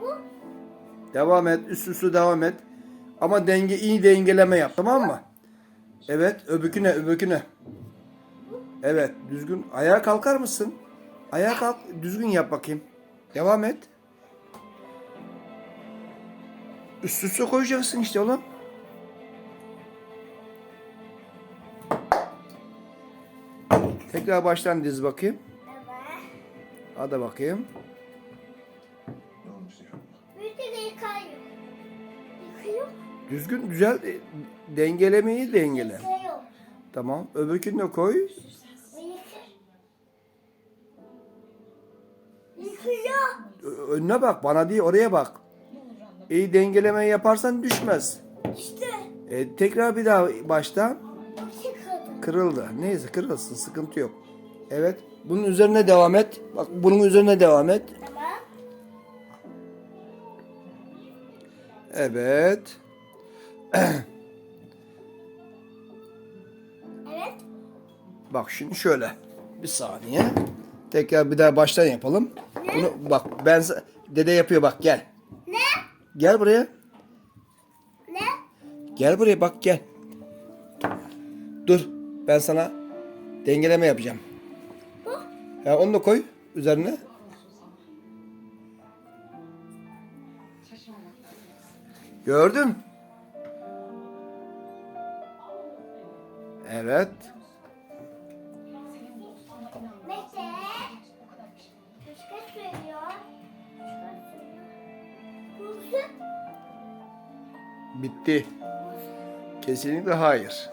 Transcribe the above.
Bu. Devam et. Üst üste devam et. Ama denge iyi dengeleme yap tamam mı? Evet. Öbüküne öbüküne. Evet. Düzgün. Ayağa kalkar mısın? Ayağa kalk. Düzgün yap bakayım. Devam et. Üst üste koyacaksın işte oğlum. Tekrar baştan diz bakayım. Evet. Hadi bakayım. Düzgün güzel e, dengelemeyi dengele. Tamam. Öbürkünü de koy. Önüne bak. Bana değil oraya bak. İyi dengeleme yaparsan düşmez. İşte. E, tekrar bir daha baştan. Kırıldı. Neyse kırılsın. Sıkıntı yok. Evet. Bunun üzerine devam et. Bak bunun üzerine devam et. Tamam. Evet. Evet. Bak şimdi şöyle. Bir saniye. Tekrar bir daha baştan yapalım. Bunu bak ben dede yapıyor bak gel. Ne? Gel buraya. Ne? Gel buraya bak gel. Dur. Ben sana dengeleme yapacağım. Bu. Ya onu da koy üzerine. Gördün? Evet. Söylüyor. Bitti. Kesinlikle hayır.